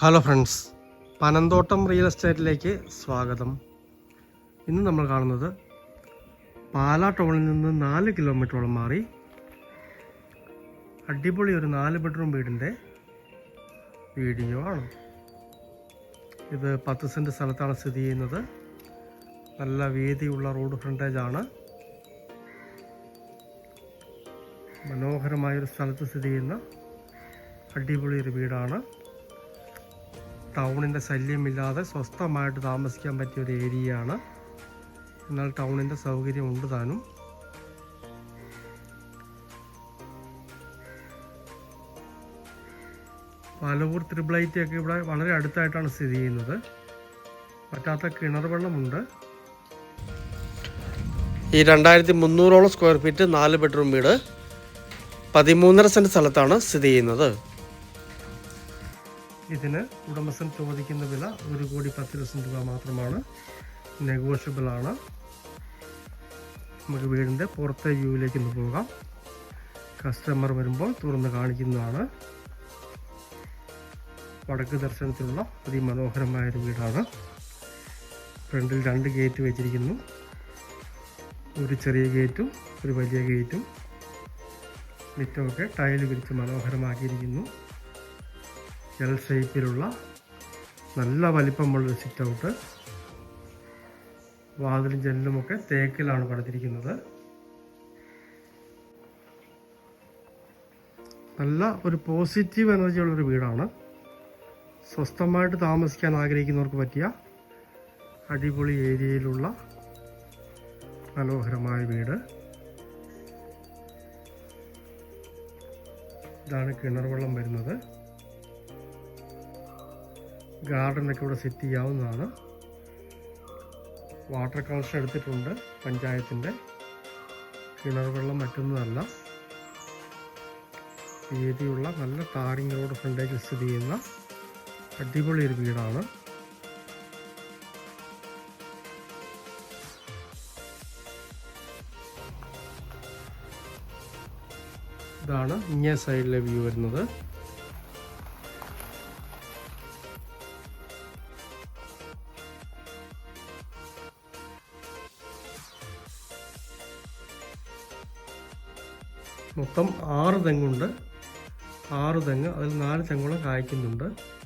Hello friends Panamthottam real എസ്റ്റേറ്റിലേക്ക് സ്വാഗതം ഇന്ന് നമ്മൾ കാണുന്നത് പാലാ ടൗണിൽ നിന്ന് നാല് കിലോമീറ്ററോളം മാറി അടിപൊളി ഒരു നാല് ബെഡ്റൂം വീടിന്റെ വീഡിയോ ആണ് ഇത് പത്ത് സെന്റ് സ്ഥലത്താണ് സ്ഥിതി ചെയ്യുന്നത് നല്ല വീതിയുള്ള റോഡ് ഫ്രണ്ടേജ് ആണ് മനോഹരമായൊരു സ്ഥലത്ത് സ്ഥിതി ചെയ്യുന്ന അടിപൊളി ഒരു വീടാണ് ടൗണിന്റെ ശല്യമില്ലാതെ സ്വസ്ഥമായിട്ട് താമസിക്കാൻ പറ്റിയ ഒരു ഏരിയയാണ്. എന്നാൽ ടൗണിന്റെ സൗകര്യം ഉണ്ട് താനും. ത്രിബ്ലൈറ്റി ഒക്കെ ഇവിടെ വളരെ അടുത്തായിട്ടാണ് സ്ഥിതി ചെയ്യുന്നത്. പറ്റാത്ത കിണർ വെള്ളമുണ്ട് ഈ രണ്ടായിരത്തി മുന്നൂറോളം സ്ക്വയർ ഫീറ്റ് നാല് ബെഡ്റൂം വീട് പതിമൂന്നര സെന്റ് സ്ഥലത്താണ് സ്ഥിതി ചെയ്യുന്നത്. ഇതിന് ഉടമസ്ഥൻ ചോദിക്കുന്ന വില ഒരു കോടി പത്ത് ലക്ഷം രൂപ മാത്രമാണ്. നെഗോഷ്യബിൾ ആണ്. നമുക്ക് വീടിന്റെ പുറത്തെ വ്യൂവിലേക്ക് ഒന്ന് പോകാം. കസ്റ്റമർ വരുമ്പോൾ തുറന്ന് കാണിക്കുന്നതാണ്. വടക്ക് ദർശനത്തിലുള്ള അതിമനോഹരമായ ഒരു വീടാണ്. ഫ്രണ്ടിൽ രണ്ട് ഗേറ്റ് വെച്ചിരിക്കുന്നു. ഒരു ചെറിയ ഗേറ്റും ഒരു വലിയ ഗേറ്റും മിറ്റമൊക്കെ ടൈൽ വിരിച്ച് മനോഹരമാക്കിയിരിക്കുന്നു. എൽ ഷേപ്പിലുള്ള നല്ല വലിപ്പമുള്ളൊരു സിറ്റ് ഔട്ട് വാതിലും ജനലുമൊക്കെ തേക്കിലാണ് പണിതിരിക്കുന്നത്. നല്ല ഒരു പോസിറ്റീവ് എനർജി ഉള്ളൊരു വീടാണ്. സ്വസ്ഥമായിട്ട് താമസിക്കാൻ ആഗ്രഹിക്കുന്നവർക്ക് പറ്റിയ അടിപൊളി ഏരിയയിലുള്ള മനോഹരമായ വീട്. ഇതാണ് കിണർ വെള്ളം വരുന്നത്. ഗാർഡനൊക്കെ ഇവിടെ സെറ്റ് ചെയ്യാവുന്നതാണ്. വാട്ടർ കണക്ഷൻ എടുത്തിട്ടുണ്ട് പഞ്ചായത്തിന്റെ കിണർ വെള്ളം മറ്റൊന്നുമല്ല വീതിയുള്ള നല്ല ടാറിങ് റോഡ് ഫ്രണ്ടേജ് സ്ഥിതി ചെയ്യുന്ന അടിപൊളി ഒരു വീടാണ്. ഇതാണ് ഇങ്ങേ സൈഡിലെ വ്യൂ വരുന്നത്. മൊത്തം ആറ് തെങ്ങുണ്ട്. ആറ് തെങ്ങ് അതിൽ നാല് തെങ്ങോളം കായ്ക്കുന്നുണ്ട്.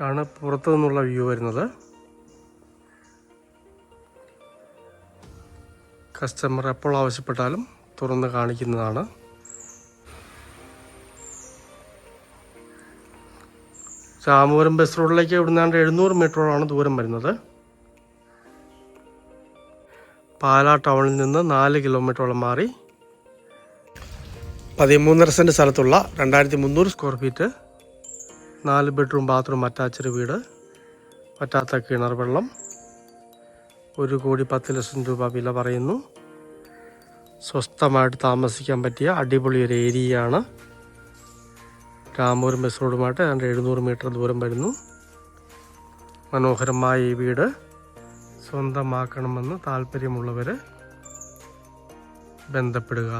ാണ് പുറത്തു നിന്നുള്ള വ്യൂ വരുന്നത്. കസ്റ്റമർ എപ്പോൾ ആവശ്യപ്പെട്ടാലും തുറന്ന് കാണിക്കുന്നതാണ്. ചാമൂരം ബസ് റോഡിലേക്ക് ഇവിടുന്നാണ്ട് എഴുന്നൂറ് മീറ്ററോളാണ് ദൂരം വരുന്നത്. പാലാ ടൗണിൽ നിന്ന് നാല് കിലോമീറ്ററോളം മാറി പതിമൂന്നര സെന്റ് സ്ഥലത്തുള്ള രണ്ടായിരത്തി മുന്നൂറ് സ്ക്വയർ ഫീറ്റ് നാല് ബെഡ്റൂം ബാത്റൂം അറ്റാച്ച്ഡ് വീട് പറ്റാത്ത കിണർ വെള്ളം ഒരു കോടി പത്ത് ലക്ഷം രൂപ വില പറയുന്നു. സ്വസ്ഥമായിട്ട് താമസിക്കാൻ പറ്റിയ അടിപൊളി ഒരു ഏരിയയാണ്. രാമൂർ ബസ് റോഡുമായിട്ട് ഏതാണ്ട് എഴുന്നൂറ് മീറ്റർ ദൂരം വരുന്നു. മനോഹരമായ ഈ വീട് സ്വന്തമാക്കണമെന്ന് താല്പര്യമുള്ളവർ ബന്ധപ്പെടുക.